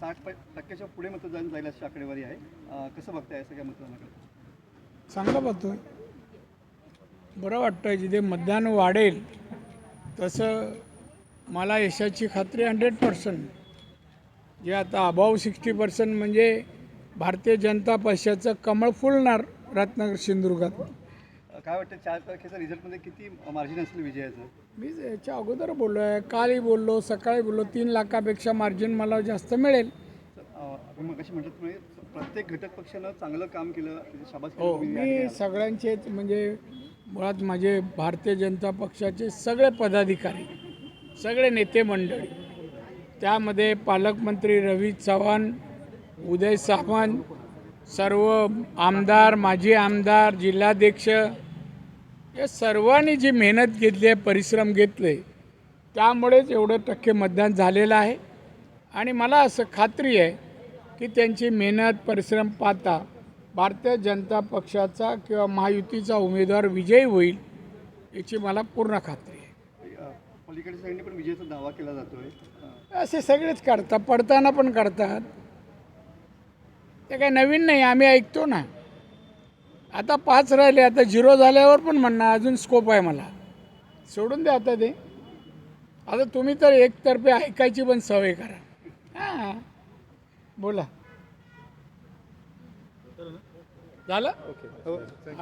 साठ टक्क्याच्या पुढे मतदान जाईल अशी आकडेवारी आहे. कसं बघताय सगळ्या मतदानाकडे? चांगलं बघतोय बरं वाटतं जिथे मतदान वाढेल तसं मला यशाची खात्री हंड्रेड पर्सेंट जे आता अभाव सिक्स्टी पर्सेंट म्हणजे भारतीय जनता पक्षाचं कमळ फुलणार रत्नागिरी सिंधुदुर्गात. काय वाटतं चार तारखेच्या रिझल्टमध्ये किती मार्जिन असेल विजयाचं? मी याच्या अगोदर बोललो आहे कालही बोललो सकाळी बोललो तीन लाखापेक्षा मार्जिन मला जास्त मिळेल. मग कशी म्हणतात म्हणजे प्रत्येक घटक पक्षानं चांगलं काम केलं त्याची शाबासकी हो तुम्ही या मी ठिकाणी. सगळ्यांचेच म्हणजे मुळात माझे भारतीय जनता पक्षाचे सगळे पदाधिकारी सगळे नेते मंडळी त्यामध्ये पालकमंत्री रवी चव्हाण उदय सामंत सर्व आमदार माजी आमदार जिल्हाध्यक्ष या सर्वांनी जी मेहनत घेतली आहे परिश्रम घेतले त्यामुळेच एवढं टक्के मतदान झालेलं आहे. आणि मला असं खात्री आहे की त्यांची मेहनत परिश्रम पाहता भारतीय जनता पक्षाचा किंवा महायुतीचा उमेदवार विजयी होईल याची मला पूर्ण खात्री आहे. साईडने पण विजयाचा दावा केला जातोय. अं, असे सगळेच काढतात पडताना पण काढतात ते काही नवीन नाही आम्ही ऐकतो ना. आता पाच राहिले आता झिरो झाल्यावर पण म्हणणार अजून स्कोप आहे मला. सोडून द्या आता ते. आता तुम्ही तर एकतर्फे ऐकायची पण सवय करा. हां. बोला. झालं?